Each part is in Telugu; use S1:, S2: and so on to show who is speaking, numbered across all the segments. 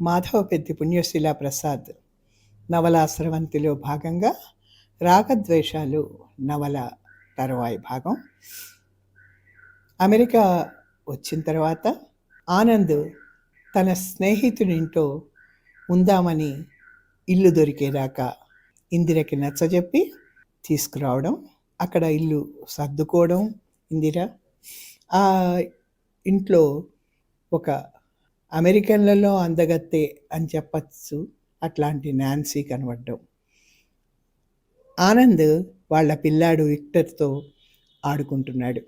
S1: మాధవపెద్ది పుణ్యశీల ప్రసాద్. నవల స్రవంతిలో భాగంగా రాగద్వేషాలు నవల తరువాయి భాగం. అమెరికా వచ్చిన తర్వాత ఆనంద్ తన స్నేహితుడింటో ఉందామని ఇల్లు దొరికేదాకా ఇందిరకి నచ్చజెప్పి తీసుకురావడం అక్కడ ఇల్లు సర్దుకోవడం ఇందిర. ఆ ఇంట్లో ఒక అమెరికన్లలో అందగత్తే అని చెప్పచ్చు. అట్లాంటి నాన్సీ కనబడ్డం ఆనంద్ వాళ్ళ పిల్లాడు విక్టర్తో ఆడుకుంటున్నాడు.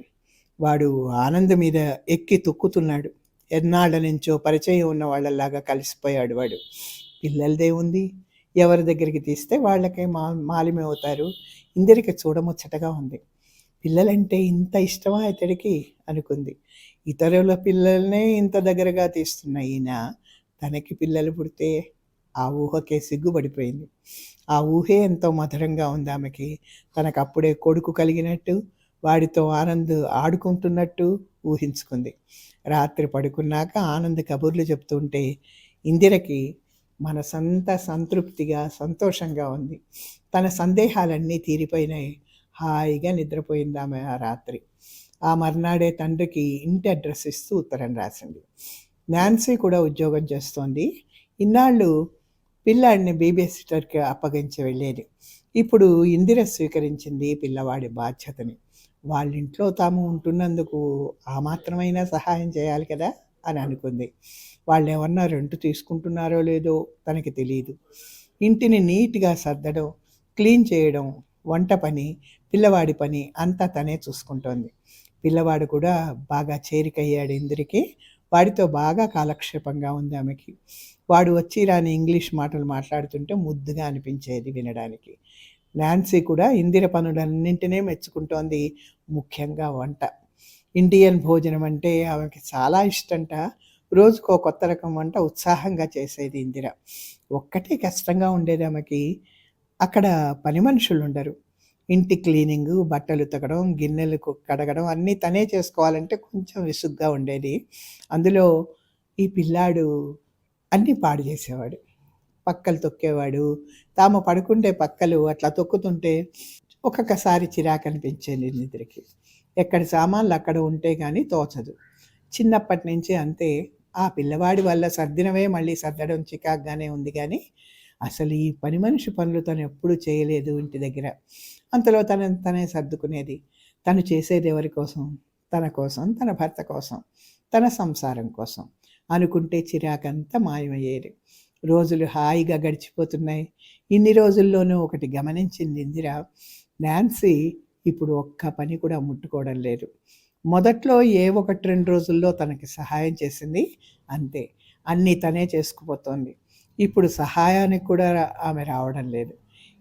S1: వాడు ఆనంద్ మీద ఎక్కి తొక్కుతున్నాడు. ఎన్నాళ్ళ నుంచో పరిచయం ఉన్న వాళ్ళలాగా కలిసిపోయాడు వాడు. పిల్లలదే ఉంది. ఎవరి దగ్గరికి తీస్తే వాళ్ళకే మా మాలిమే అవుతారు. ఇందరికి చూడముచ్చటగా ఉంది. పిల్లలంటే ఇంత ఇష్టమా ఇతడికి? అనుకుంది. ఇతరుల పిల్లల్నే ఇంత దగ్గరగా తీస్తున్న ఈయన తనకి పిల్లలు పుడితే ఆ ఊహకే సిగ్గుపడిపోయింది. ఆ ఊహే ఎంతో మధురంగా ఉంది ఆమెకి. తనకు అప్పుడే కొడుకు కలిగినట్టు వాడితో ఆనంద్ ఆడుకుంటున్నట్టు ఊహించుకుంది. రాత్రి పడుకున్నాక ఆనంద్ కబుర్లు చెప్తుంటే ఇందిరకి మనసంతా సంతృప్తిగా సంతోషంగా ఉంది. తన సందేహాలన్నీ తీరిపోయినాయి. హాయిగా నిద్రపోయింది ఆమె ఆ రాత్రి. ఆ మర్నాడే తండ్రికి ఇంటి అడ్రస్ ఇస్తూ ఉత్తరం రాసింది. నాన్సీ కూడా ఉద్యోగం చేస్తోంది. ఇన్నాళ్ళు పిల్లాడిని బీబీసిటర్కి అప్పగించి వెళ్ళేది. ఇప్పుడు ఇందిర స్వీకరించింది పిల్లవాడి బాధ్యతని. వాళ్ళ ఇంట్లో తాము ఉంటున్నందుకు ఆ మాత్రమైనా సహాయం చేయాలి కదా? అని అనుకుంది. వాళ్ళు ఏమన్నా రెంట్ తీసుకుంటున్నారో లేదో తనకి తెలియదు ఇంటిని నీట్గా సర్దడం క్లీన్ చేయడం వంట పని పిల్లవాడి పని అంతా తనే చూసుకుంటోంది. పిల్లవాడు కూడా బాగా చేరికయ్యాడు ఇందరికి. వాడితో బాగా కాలక్షేపంగా ఉంది ఆమెకి. వాడు వచ్చి రాని ఇంగ్లీష్ మాటలు మాట్లాడుతుంటే ముద్దుగా అనిపించేది వినడానికి. నాన్సీ కూడా ఇందిర పనులన్నింటినే మెచ్చుకుంటోంది. ముఖ్యంగా వంట. ఇండియన్ భోజనం అంటే ఆమెకి చాలా ఇష్టంట. రోజుకో కొత్త రకం వంట ఉత్సాహంగా చేసేది ఇందిర. ఒక్కటే కష్టంగా ఉండేది ఆమెకి. అక్కడ పని మనుషులు ఉండరు ఇంటి క్లీనింగ్ బట్టలు ఉతకడం గిన్నెలు కడగడం అన్నీ తనే చేసుకోవాలంటే కొంచెం విసుగ్గా ఉండేది. అందులో ఈ పిల్లాడు అన్నీ పాడు చేసేవాడు. పక్కలు తొక్కేవాడు. తాము పడుకుంటే పక్కలు అట్లా తొక్కుతుంటే ఒక్కొక్కసారి చిరాకు అనిపించేది నిద్రకి. ఎక్కడ సామాన్లు అక్కడ ఉంటే కానీ తోచదు. చిన్నప్పటి నుంచి అంతే. ఆ పిల్లవాడి వల్ల సర్దినవే మళ్ళీ సర్దడం చికాగ్గానే ఉంది కానీ అసలు ఈ పని మనిషి పనులు తను ఎప్పుడూ చేయలేదు ఇంటి దగ్గర. అంతలో తన తనే సర్దుకునేది. తను చేసేది ఎవరి కోసం? తన కోసం తన భర్త కోసం తన సంసారం కోసం అనుకుంటే చిరాకంతా మాయమయ్యేది. రోజులు హాయిగా గడిచిపోతున్నాయి. ఇన్ని రోజుల్లోనూ ఒకటి గమనించింది ఇందిరా. నాన్సీ ఇప్పుడు ఒక్క పని కూడా ముట్టుకోవడం లేదు. మొదట్లో ఏ ఒకటి రెండు రోజుల్లో తనకి సహాయం చేసింది అంతే. అన్నీ తనే చేసుకుపోతోంది. ఇప్పుడు సహాయానికి కూడా ఆమె రావడం లేదు.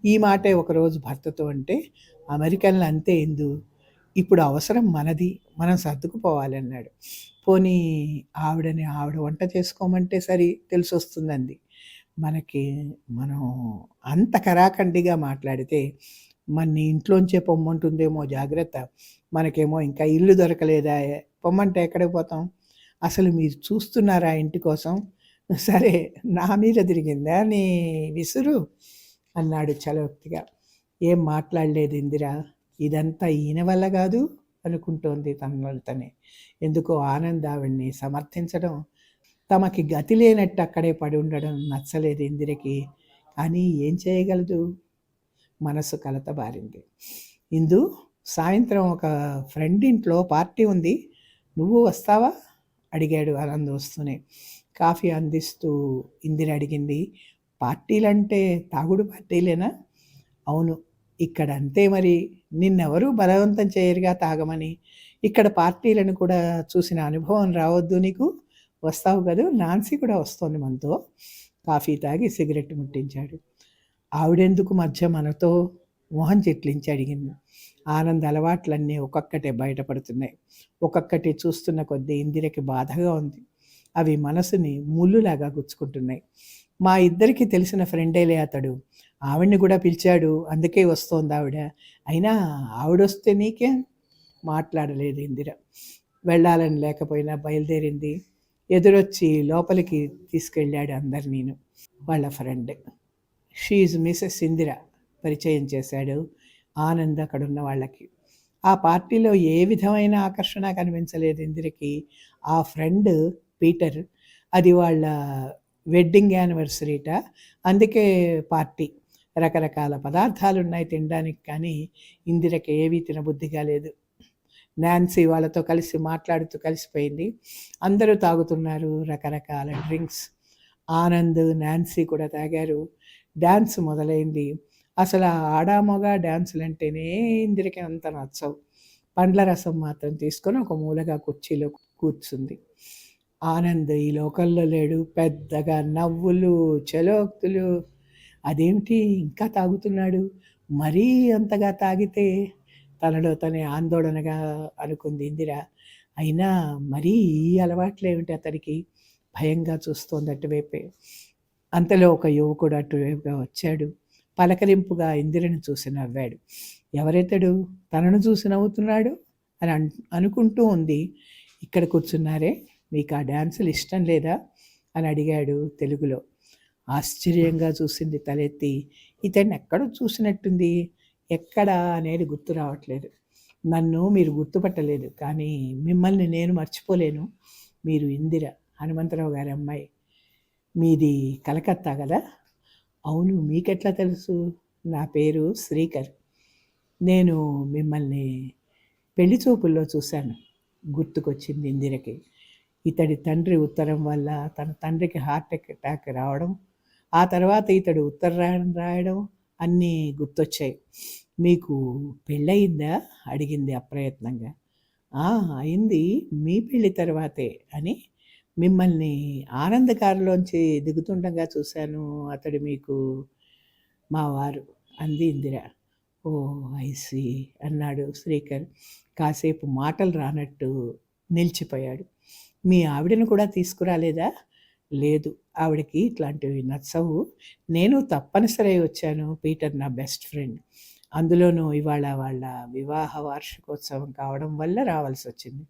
S1: ఈ మాటే ఒకరోజు భర్తతో అంటే అమెరికన్లు అంతే ఎందు ఇప్పుడు అవసరం మనది. మనం సర్దుకుపోవాలి అన్నాడు. పోనీ ఆవిడని ఆవిడ వంట చేసుకోమంటే సరి తెలిసి వస్తుందండి మనకి మనం అంత కరాఖండిగా మాట్లాడితే మన ఇంట్లోంచే పొమ్మంటుందేమో జాగ్రత్త. మనకేమో ఇంకా ఇల్లు దొరకలేదా? పొమ్మంటే ఎక్కడికి పోతాం? అసలు మీరు చూస్తున్నారా ఇంటి కోసం? సరే నా మీద తిరిగిందా? నీ విసురు? అన్నాడు చలవక్తిగా. ఏం మాట్లాడలేదు ఇందిరా? ఇదంతా ఈయన వల్ల కాదు? అనుకుంటోంది తనలో తనే. ఎందుకో ఆనంద్ ఆవిడ్ని సమర్థించడం తమకి గతి లేనట్టు అక్కడే పడి ఉండడం నచ్చలేదు ఇందిరకి. కానీ ఏం చేయగలదు? మనసు కలతబారింది ఇందు సాయంత్రం ఒక ఫ్రెండ్ ఇంట్లో పార్టీ ఉంది. నువ్వు వస్తావా? అడిగాడు ఆనంద్ వస్తూనే. కాఫీ అందిస్తూ ఇందిర అడిగింది. పార్టీలంటే తాగుడు పార్టీలేనా? అవును. ఇక్కడ అంతే మరి. నిన్నెవరూ బలవంతం చేయరుగా తాగమని. ఇక్కడ పార్టీలను కూడా చూసిన అనుభవం రావద్దు నీకు. వస్తావు కదా? నాన్సీ కూడా వస్తోంది మనతో. కాఫీ తాగి సిగరెట్ ముట్టించాడు. ఆవిడెందుకు మధ్య మనతో మోహన్ చెట్లించి అడిగింది. ఆనంద అలవాట్లన్నీ ఒక్కొక్కటే బయటపడుతున్నాయి. ఒక్కొక్కటి చూస్తున్న కొద్దీ ఇందిరకి బాధగా ఉంది. అవి మనసుని ముళ్ళులాగా గుచ్చుకుంటున్నాయి. మా ఇద్దరికి తెలిసిన ఫ్రెండేలే అతడు. ఆవిడ్ని కూడా పిలిచాడు. అందుకే వస్తోంది ఆవిడ. అయినా ఆవిడొస్తే నీకే? మాట్లాడలేదు ఇందిర. వెళ్ళాలని లేకపోయినా బయలుదేరింది. ఎదురొచ్చి లోపలికి తీసుకెళ్ళాడు అందరినీను వాళ్ళ ఫ్రెండ్ షీజ్ మిసెస్ ఇందిర పరిచయం చేశాడు. ఆనంద్ అక్కడ ఉన్న వాళ్ళకి. ఆ పార్టీలో ఏ విధమైన ఆకర్షణ కనిపించలేదు ఇందిరకి. ఆ ఫ్రెండ్ పీటర్. అది వాళ్ళ వెడ్డింగ్ యానివర్సరీట. అందుకే పార్టీ రకరకాల పదార్థాలు ఉన్నాయి తినడానికి కానీ ఇందిరకి ఏవీ తినబుద్ధిగా లేదు. నాన్సీ వాళ్ళతో కలిసి మాట్లాడుతూ కలిసిపోయింది. అందరూ తాగుతున్నారు రకరకాల డ్రింక్స్. ఆనంద్ నాన్సీ కూడా తాగారు. డ్యాన్స్ మొదలైంది. అసలు ఆ ఆడామొగ డ్యాన్సులు అంటేనే ఇందిరికి అంత నచ్చవు. పండ్ల రసం మాత్రం తీసుకొని ఒక మూలగా కుర్చీలో కూర్చుంది. ఆనంద్ ఈ లోకల్లో లేడు. పెద్దగా నవ్వులు చలోక్తులు. అదేమిటి? ఇంకా తాగుతున్నాడు. మరీ అంతగా తాగితే తనలో తనే ఆందోళనగా అనుకుంది ఇందిర. అయినా మరీ ఈ అలవాట్లు ఏమిటి అతనికి? భయంగా చూస్తోంది అటువైపే అంతలో ఒక యువకుడు అటువైపుగా వచ్చాడు. పలకరింపుగా ఇందిరను చూసి నవ్వాడు. ఎవరైతడు? తనను చూసి నవ్వుతున్నాడు? అని అనుకుంటూ ఉంది. ఇక్కడ కూర్చున్నారే? మీకు ఆ డ్యాన్సులు ఇష్టం లేదా? అని అడిగాడు తెలుగులో. ఆశ్చర్యంగా చూసింది తలెత్తి ఇతన్ని ఎక్కడో చూసినట్టుంది. ఎక్కడ అనేది గుర్తు రావట్లేదు. నన్ను మీరు గుర్తుపట్టలేదు కానీ మిమ్మల్ని నేను మర్చిపోలేను. మీరు ఇందిర హనుమంతరావు గారి అమ్మాయి. మీది కలకత్తా కదా? అవును మీకెట్లా తెలుసు? నా పేరు శ్రీకర్. నేను మిమ్మల్ని పెళ్ళి చూపుల్లో చూశాను. గుర్తుకొచ్చింది ఇందిరకి. ఇతడి తండ్రి ఉత్తరం వల్ల తన తండ్రికి హార్ట్ అటాక్ రావడం ఆ తర్వాత ఇతడు ఉత్తరం రాయడం అన్నీ గుర్తొచ్చాయి. మీకు పెళ్ళయిందా? అడిగింది అప్రయత్నంగా. అయింది. మీ పెళ్ళి తర్వాతే అని మిమ్మల్ని ఆనందకారులోంచి దిగుతుండగా చూశాను అతడు మీకు మా వారు అంది ఇందిర. ఓ ఐసి అన్నాడు శ్రీకర్. కాసేపు మాటలు రానట్టు నిలిచిపోయాడు. మీ ఆవిడను కూడా తీసుకురాలేదా? లేదు ఆవిడకి ఇట్లాంటివి నచ్చవు. నేను తప్పనిసరి వచ్చాను పీటర్ నా బెస్ట్ ఫ్రెండ్. అందులోనూ ఇవాళ వాళ్ళ వివాహ వార్షికోత్సవం కావడం వల్ల రావాల్సి వచ్చింది.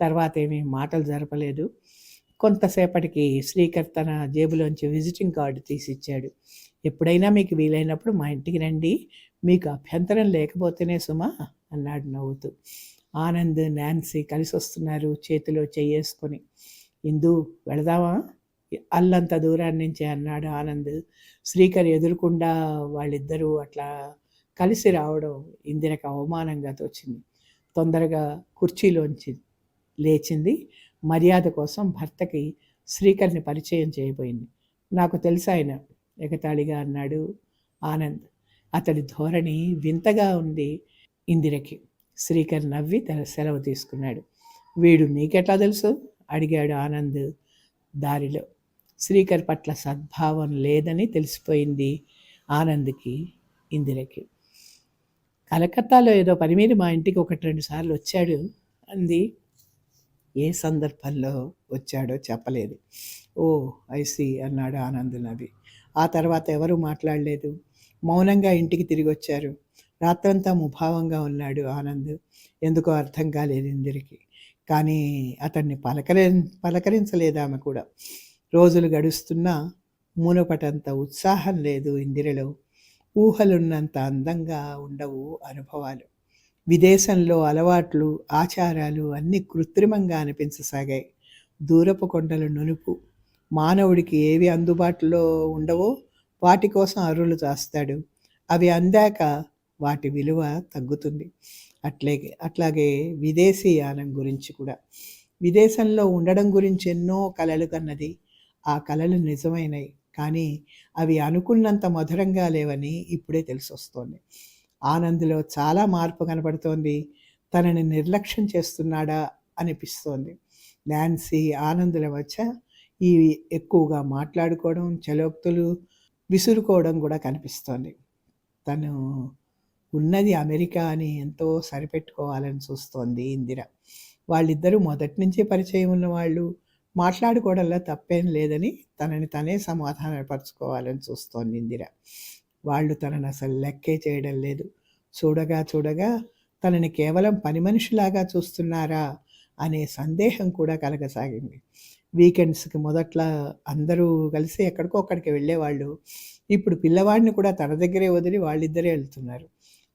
S1: తర్వాత ఏమీ మాటలు జరపలేదు. కొంతసేపటికి శ్రీకర్ తన జేబులోంచి విజిటింగ్ కార్డు తీసిచ్చాడు. ఎప్పుడైనా మీకు వీలైనప్పుడు మా ఇంటికి రండి. మీకు అభ్యంతరం లేకపోతేనే సుమా. అన్నాడు నవ్వుతూ. ఆనంద్ నాన్సీ కలిసి వస్తున్నారు చేతిలో చెయ్యేసుకొని. ఇందు వెళదామా? అల్లంత దూరాన్ని నుంచి అన్నాడు ఆనంద్. శ్రీకర్ ఎదురుకుండా వాళ్ళిద్దరూ అట్లా కలిసి రావడం ఇందిరకు అవమానంగా తోచింది. తొందరగా కుర్చీలోంచి లేచింది. మర్యాద కోసం భర్తకి శ్రీకర్ని పరిచయం చేయబోయింది. నాకు తెలుసు ఆయన? ఎగతాళిగా అన్నాడు ఆనంద్. అతడి ధోరణి వింతగా ఉంది. ఇందిరకి. శ్రీకర్ నవ్వి తన సెలవు తీసుకున్నాడు. వీడు నీకెట్లా తెలుసు? అడిగాడు ఆనంద్ దారిలో. శ్రీకర్ పట్ల సద్భావం లేదని తెలిసిపోయింది ఆనంద్కి ఇందిరకి. కలకత్తాలో ఏదో పని మీద మా ఇంటికి ఒకటి రెండు సార్లు వచ్చాడు. అంది ఏ సందర్భంలో వచ్చాడో చెప్పలేదు. ఓ ఐసి అన్నాడు ఆనంద్ నవి ఆ తర్వాత ఎవరు మాట్లాడలేదు. మౌనంగా ఇంటికి తిరిగి వచ్చారు రాత్రంతా ముభావంగా ఉన్నాడు ఆనంద్. ఎందుకో అర్థం కాలేదు ఇందిరికి. కానీ అతన్ని పలకరి పలకరించలేదు ఆమె కూడా. రోజులు గడుస్తున్నా మూలపటంత ఉత్సాహం లేదు ఇందిరలో. ఊహలున్నంత అందంగా ఉండవు అనుభవాలు. విదేశంలో అలవాట్లు ఆచారాలు అన్నీ కృత్రిమంగా అనిపించసాగాయి. దూరపు కొండల నునుపు. మానవుడికి ఏవి అందుబాటులో ఉండవో వాటి కోసం అరులు చేస్తాడు. అవి అందాక వాటి విలువ తగ్గుతుంది. అట్లే అట్లాగే విదేశీయానం గురించి కూడా. విదేశంలో ఉండడం గురించి ఎన్నో కలలు కన్నది. ఆ కలలు నిజమైనవి కానీ అవి అనుకున్నంత మధురంగా లేవని ఇప్పుడే తెలిసొస్తోంది. ఆనంద్లో చాలా మార్పు కనపడుతోంది. తనని నిర్లక్ష్యం చేస్తున్నాడా అనిపిస్తోంది. నాన్సీ ఆనందుల మధ్య ఈ ఎక్కువగా మాట్లాడుకోవడం చలోక్తులు విసురుకోవడం కూడా కనిపిస్తోంది. తను ఉన్నది అమెరికా అని ఎంతో సరిపెట్టుకోవాలని చూస్తోంది ఇందిర. వాళ్ళిద్దరూ మొదటి నుంచే పరిచయం ఉన్న వాళ్ళు. మాట్లాడుకోవడంలో తప్పేం లేదని తనని తనే సమాధానపరచుకోవాలని చూస్తోంది ఇందిర. వాళ్ళు తనను అసలు లెక్కే చేయడం లేదు. చూడగా చూడగా తనని కేవలం పని మనిషిలాగా చూస్తున్నారా అనే సందేహం కూడా కలగసాగింది. వీకెండ్స్‌కి మొదట్ల అందరూ కలిసి ఎక్కడికో అక్కడికి వెళ్ళేవాళ్ళు. ఇప్పుడు పిల్లవాడిని కూడా తన దగ్గరే వదిలి వాళ్ళిద్దరే వెళ్తున్నారు.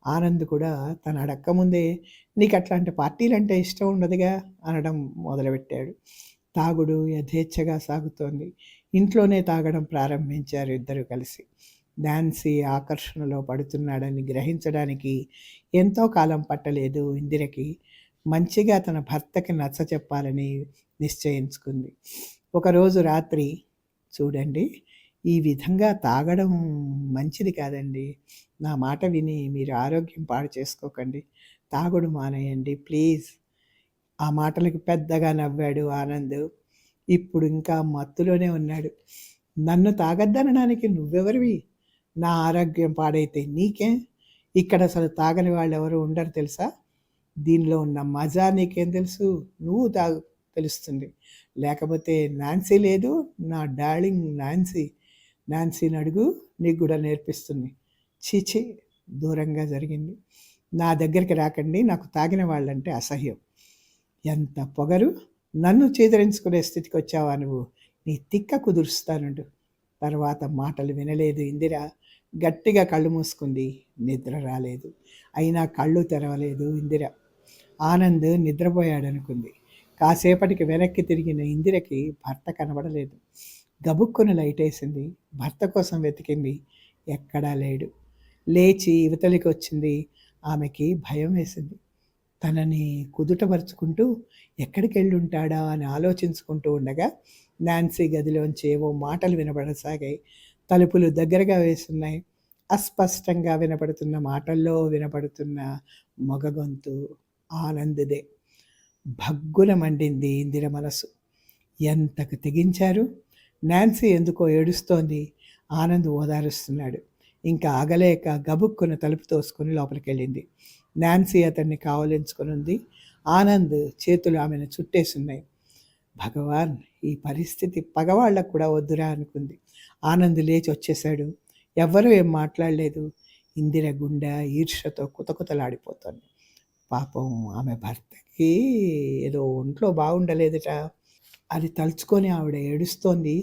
S1: ఆనంద్ కూడా తను అడక్క ముందే నీకు అట్లాంటి పార్టీలు అంటే ఇష్టం ఉండదుగా" అనడం మొదలుపెట్టాడు. తాగుడు యథేచ్ఛగా సాగుతోంది. ఇంట్లోనే తాగడం ప్రారంభించారు ఇద్దరూ కలిసి. డాన్సీ ఆకర్షణలో పడుతున్నాడని గ్రహించడానికి ఎంతో కాలం పట్టలేదు ఇందిరకి. మంచిగా తన భర్తకి నచ్చ చెప్పాలని నిశ్చయించుకుంది. ఒకరోజు రాత్రి "చూడండి ఈ విధంగా తాగడం మంచిది కాదండి. నా మాట విని మీరు ఆరోగ్యం పాడు చేసుకోకండి. తాగుడు మానేయండి ప్లీజ్." ఆ మాటలకు పెద్దగా నవ్వాడు ఆనంద్. ఇప్పుడు ఇంకా మత్తులోనే ఉన్నాడు. "నన్ను తాగొద్దనడానికి నువ్వెవరివి? నా ఆరోగ్యం పాడైతే నీకే ఇక్కడ అసలు తాగని వాళ్ళు ఎవరు ఉండరు తెలుసా? దీనిలో ఉన్న మజా నీకేం తెలుసు? నువ్వు తాగు తెలుస్తుంది. లేకపోతే నాన్సీ లేదు నా డార్లింగ్ నాన్సీ. నాన్సీని అడుగు నీకు కూడా నేర్పిస్తుంది." ఛీ! ఛీ! దూరంగా జరిగింది. "నా దగ్గరికి రాకండి. నాకు తాగిన వాళ్ళంటే అసహ్యం." "ఎంత పొగరు? నన్ను చేతిరించుకునే స్థితికి వచ్చావా నువ్వు? నీ తిక్క కుదురుస్తానుండు." తర్వాత మాటలు వినలేదు ఇందిర. గట్టిగా కళ్ళు మూసుకుంది. నిద్ర రాలేదు. అయినా కళ్ళు తెరవలేదు ఇందిర. ఆనంద్ నిద్రపోయాడనుకుంది. కాసేపటికి వెనక్కి తిరిగిన ఇందిరకి భర్త కనబడలేదు. గబుక్కున లైటేసింది. భర్త కోసం వెతికింది. ఎక్కడా లేడు. లేచి ఇవతలికొచ్చింది. ఆమెకి భయం వేసింది. తనని కుదుటపరుచుకుంటూ ఎక్కడికెళ్ళుంటాడా అని ఆలోచించుకుంటూ ఉండగా నాన్సీ గదిలోంచి ఏవో మాటలు వినపడసాగాయి తలుపులు దగ్గరగా వేసున్నాయి. అస్పష్టంగా వినపడుతున్న మాటల్లో వినపడుతున్న మగ గొంతు ఆనంద్‌దే. భగ్గున మండింది ఇందిర మనసు. ఎంతకు తెగించారు? నాన్సీ ఎందుకో ఏడుస్తోంది. ఆనంద్ ఓదారుస్తున్నాడు. ఇంకా ఆగలేక గబుక్కున తలుపు తోసుకొని లోపలికెళ్ళింది. నాన్సీ అతన్ని కావలించుకొనుంది. ఆనంద్ చేతులు ఆమెను చుట్టేసున్నాయి. భగవాన్! ఈ పరిస్థితి పగవాళ్ళకు కూడా వద్దురా అనుకుంది. ఆనంద్ లేచి వచ్చేశాడు ఎవ్వరూ ఏం మాట్లాడలేదు. ఇందిర గుండె ఈర్ష్యతో కుతకుతలాడిపోతుంది పాపం ఆమె భర్తకి ఏదో ఒంట్లో బాగుండలేదట. అది తలుచుకొని ఆవిడ ఏడుస్తోంది.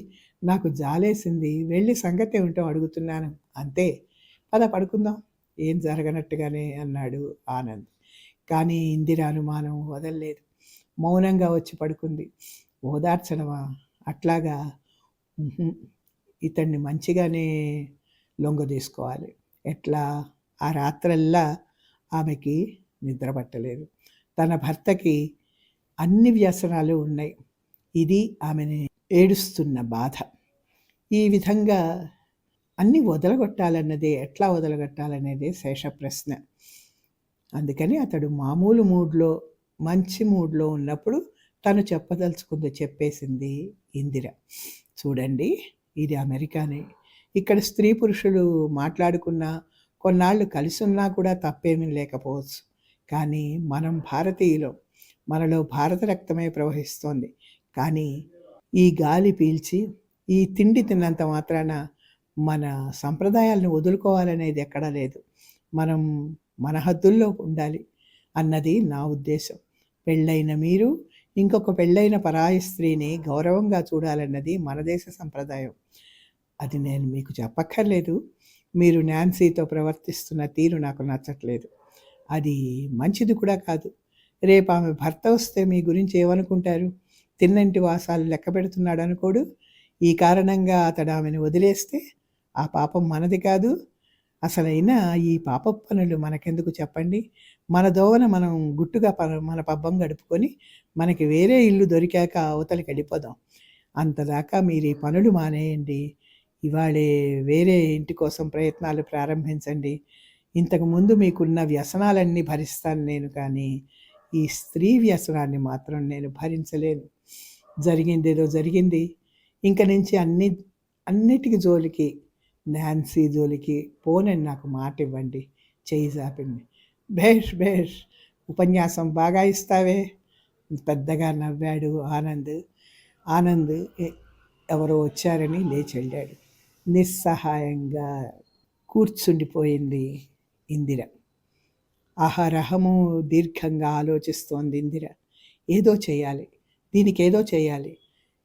S1: నాకు జాలేసింది. వెళ్ళి సంగతేమిటో అడుగుతున్నాను. అంతే. పద పడుకుందాం. ఏం జరగనట్టుగానే అన్నాడు ఆనంద్. కానీ ఇందిర అనుమానం వదలలేదు మౌనంగా వచ్చి పడుకుంది. ఓదార్చడమా? అట్లాగా? ఇతన్ని మంచిగానే లొంగదీసుకోవాలి. ఎట్లా? ఆ రాత్రల్లా ఆమెకి నిద్ర పట్టలేదు. తన భర్తకి అన్ని వ్యసనాలు ఉన్నాయి. ఇది ఆమెని ఏడుస్తున్న బాధ. ఈ విధంగా అన్నీ వదలగొట్టాలన్నదే ఎట్లా వదలగొట్టాలనేదే శేష ప్రశ్న అందుకని అతడు మామూలు మూడ్‌లో, మంచి మూడ్‌లో ఉన్నప్పుడు తను చెప్పదలుచుకుందో చెప్పేసింది ఇందిర. చూడండి ఇది అమెరికానే. ఇక్కడ స్త్రీ పురుషులు మాట్లాడుకున్నా, కొన్నాళ్ళు కలిసున్నా కూడా తప్పేమీ లేకపోవచ్చు. కానీ మనం భారతీయులం. మనలో భారత రక్తమే ప్రవహిస్తోంది. కానీ ఈ గాలి పీల్చి, ఈ తిండి తిన్నంత మాత్రాన మన సంప్రదాయాలను వదులుకోవాలనేది ఎక్కడా లేదు. మనం మన హద్దుల్లో ఉండాలి అన్నది నా ఉద్దేశం. పెళ్ళైన మీరు ఇంకొక పెళ్ళైన పరాయి స్త్రీని గౌరవంగా చూడాలన్నది మన దేశ సంప్రదాయం. అది నేను మీకు చెప్పక్కర్లేదు. మీరు నాన్సీతో ప్రవర్తిస్తున్న తీరు నాకు నచ్చట్లేదు. అది మంచిది కూడా కాదు. రేపు ఆమె భర్త వస్తే మీ గురించి ఏమనుకుంటారు? తిన్నంటి వాసాలు లెక్కపెడుతున్నాడనుకోడు? ఈ కారణంగా అతడు ఆమెను వదిలేస్తే ఆ పాపం మనది కాదు. అసలైన ఈ పాప పనులు మనకెందుకు చెప్పండి? మన దోవన మనం గుట్టుగా ప మన పబ్బం గడుపుకొని, మనకి వేరే ఇల్లు దొరికాక అవతలకెళ్ళిపోదాం. అంతదాకా మీరు ఈ పనులు మానేయండి. ఇవాళే వేరే ఇంటి కోసం ప్రయత్నాలు ప్రారంభించండి. ఇంతకుముందు మీకున్న వ్యసనాలన్నీ భరిస్తాను నేను కానీ, ఈ స్త్రీ వ్యసనాన్ని మాత్రం నేను భరించలేను. జరిగిందేదో జరిగింది. ఇంక నుంచి అన్ని అన్నిటికీ జోలికి నాన్సీ జోలికి పోనని నాకు మాటివ్వండి. చేయి జాపింది భేష్! భేష్! ఉపన్యాసం బాగా ఇస్తావే! పెద్దగా నవ్వాడు ఆనంద్. ఆనంద్ ఎవరో వచ్చారని లేచి వెళ్ళాడు నిస్సహాయంగా కూర్చుండిపోయింది ఇందిర. ఆహారహము దీర్ఘంగా ఆలోచిస్తోంది ఇందిర. ఏదో చెయ్యాలి. దీనికేదో చేయాలి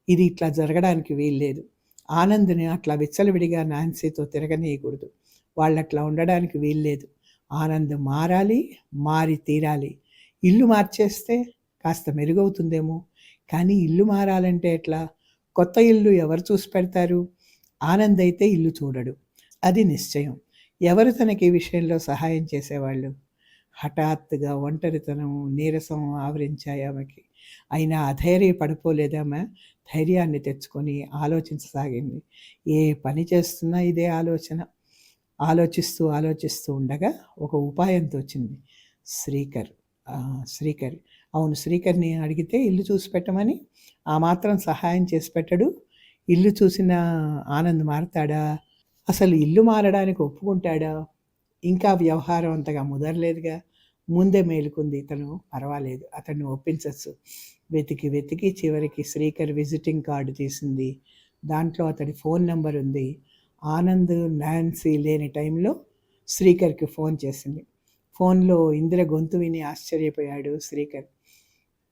S1: ఇది ఇట్లా జరగడానికి వీల్లేదు ఆనంద్ని అట్లా విచ్చలవిడిగా నాన్సీతో తిరగనీయకూడదు. వాళ్ళు అట్లా ఉండడానికి వీల్లేదు. ఆనంద్ మారాలి మారి తీరాలి. ఇల్లు మార్చేస్తే కాస్త మెరుగవుతుందేమో. కానీ ఇల్లు మారాలంటే ఎట్లా? కొత్త ఇల్లు ఎవరు చూసి పెడతారు? ఆనంద్ అయితే ఇల్లు చూడడు. అది నిశ్చయం. ఎవరు తనకి ఈ విషయంలో సహాయం చేసేవాళ్ళు? హఠాత్తుగా ఒంటరితనం నీరసం ఆవరించాయి ఆమెకి. అయినా అధైర్య పడిపోలేదామా ధైర్యాన్ని తెచ్చుకొని ఆలోచించసాగింది. ఏ పని చేస్తున్నా ఇదే ఆలోచన. ఆలోచిస్తూ ఆలోచిస్తూ ఉండగా ఒక ఉపాయంతో వచ్చింది శ్రీకర్ ఆ, శ్రీకర్. అవును శ్రీకర్ని అడిగితే ఇల్లు చూసి పెట్టమని ఆ మాత్రం సహాయం చేసి పెట్టడు. ఇల్లు చూసిన ఆనంద్ మారతాడా? అసలు ఇల్లు మారడానికి ఒప్పుకుంటాడా? ఇంకా వ్యవహారం అంతగా ముదరలేదుగా. ముందే మేలుకుంది. ఇతను పర్వాలేదు. అతన్ని ఒప్పించచ్చు. వెతికి వెతికి చివరికి శ్రీకర్ విజిటింగ్ కార్డు తీసింది. దాంట్లో అతడి ఫోన్ నెంబర్ ఉంది. ఆనంద్ నాన్సీ లేని టైంలో శ్రీకర్కి ఫోన్ చేసింది. ఫోన్లో ఇందిర గొంతు విని ఆశ్చర్యపోయాడు శ్రీకర్.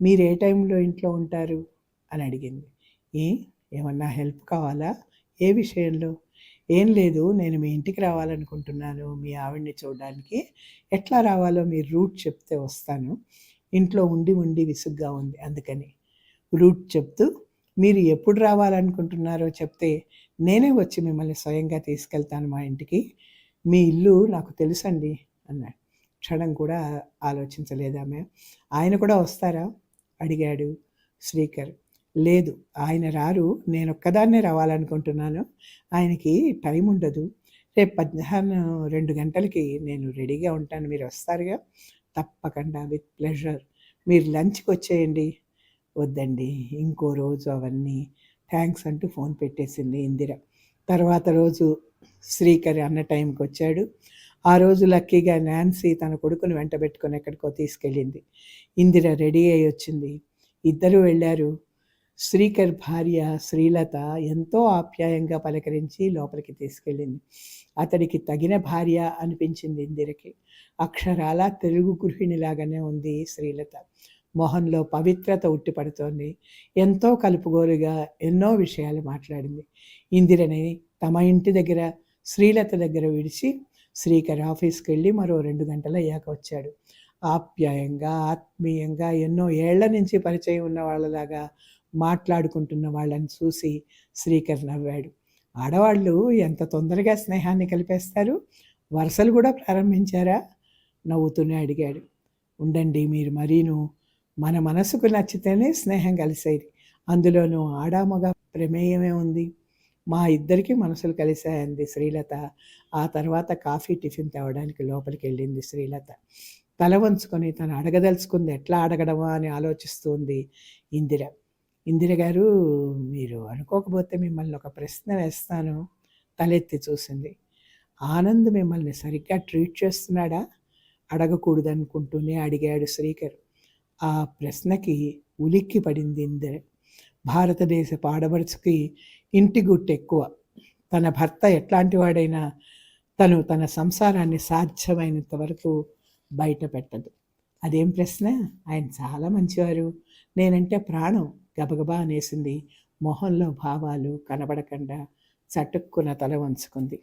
S1: మీరు ఏ టైంలో ఇంట్లో ఉంటారు? అని అడిగింది. ఏ? ఏమన్నా హెల్ప్ కావాలా? ఏ విషయంలో? ఏం లేదు నేను మీ ఇంటికి రావాలనుకుంటున్నాను మీ ఆవిడ్ని చూడడానికి. ఎట్లా రావాలో మీరు రూట్ చెప్తే వస్తాను. ఇంట్లో ఉండి ఉండి విసుగ్గా ఉంది అందుకని. రూట్ చెప్తూ మీరు ఎప్పుడు రావాలనుకుంటున్నారో చెప్తే నేనే వచ్చి మిమ్మల్ని స్వయంగా తీసుకెళ్తాను మా ఇంటికి. మీ ఇల్లు నాకు తెలుసండి అన్నాడు. క్షణం కూడా ఆలోచించలేదామె ఆయన కూడా వస్తారా? అడిగాడు శ్రీకర్. లేదు ఆయన రారు నేను ఒక్కదాన్నే రావాలనుకుంటున్నాను. ఆయనకి టైం ఉండదు. రేపు మధ్యాహ్నం రెండు గంటలకి నేను రెడీగా ఉంటాను. మీరు వస్తారుగా? తప్పకుండా విత్ ప్లెజర్. మీరు లంచ్కి వచ్చేయండి. వద్దండి. ఇంకో రోజు అవన్నీ థ్యాంక్స్ అంటూ ఫోన్ పెట్టేసింది ఇందిర. తర్వాత రోజు శ్రీకర్ అన్న టైంకి వచ్చాడు. ఆ రోజు లక్కీగా నాన్సీ తన కొడుకుని వెంటపెట్టుకొని ఎక్కడికో తీసుకెళ్ళింది. ఇందిర రెడీ అయి వచ్చింది. ఇద్దరు వెళ్ళారు. శ్రీకర్ భార్య శ్రీలత ఎంతో ఆప్యాయంగా పలకరించి లోపలికి తీసుకెళ్ళింది. అతడికి తగిన భార్య అనిపించింది ఇందిరకి. అక్షరాల తెలుగు గృహిణిలాగానే ఉంది శ్రీలత. మొహంలో పవిత్రత ఉట్టిపడుతోంది. ఎంతో కలుపుగోలుగా ఎన్నో విషయాలు మాట్లాడింది. ఇందిరని తమ ఇంటి దగ్గర శ్రీలత దగ్గర విడిచి శ్రీకర్ ఆఫీస్కి వెళ్ళి మరో రెండు గంటలు అయ్యాక వచ్చాడు. ఆప్యాయంగా ఆత్మీయంగా ఎన్నో ఏళ్ళ నుంచి పరిచయం ఉన్న వాళ్ళలాగా మాట్లాడుకుంటున్న వాళ్ళని చూసి శ్రీకర్ నవ్వాడు. ఆడవాళ్ళు ఎంత తొందరగా స్నేహాన్ని కలిపేస్తారు? వరుసలు కూడా ప్రారంభించారా? నవ్వుతూనే అడిగాడు. ఉండండి మీరు మరీను. మన మనసుకు నచ్చితేనే స్నేహం కలిసేది. అందులోనూ ఆడామగ ప్రమేయమే ఉంది. మా ఇద్దరికి మనసులు కలిశాయంది శ్రీలత. ఆ తర్వాత కాఫీ టిఫిన్ తేవడానికి లోపలికి వెళ్ళింది శ్రీలత. తల వంచుకొని తను అడగదలుచుకుంది ఎట్లా అడగడమా అని ఆలోచిస్తుంది ఇందిర. ఇందిర గారు మీరు అనుకోకపోతే మిమ్మల్ని ఒక ప్రశ్న వేస్తాను. తలెత్తి చూసింది. ఆనంద్ మిమ్మల్ని సరిగ్గా ట్రీట్ చేస్తున్నాడా? అడగకూడదు అనుకుంటూనే అడిగాడు శ్రీకర్. ఆ ప్రశ్నకి ఉలిక్కి పడింది ఇందిర. భారతదేశ ఆడపడుచుకి ఇంటి గుట్టు ఎక్కువ తన భర్త ఎట్లాంటి వాడైనా తను తన సంసారాన్ని సాధ్యమైనంత వరకు బయట పెట్టదు అదేం ప్రశ్న? ఆయన చాలా మంచివారు. నేనంటే ప్రాణం. గబగబా అనేసింది. మొహంలో భావాలు కనబడకుండా చటుక్కున తల వంచుకుంది.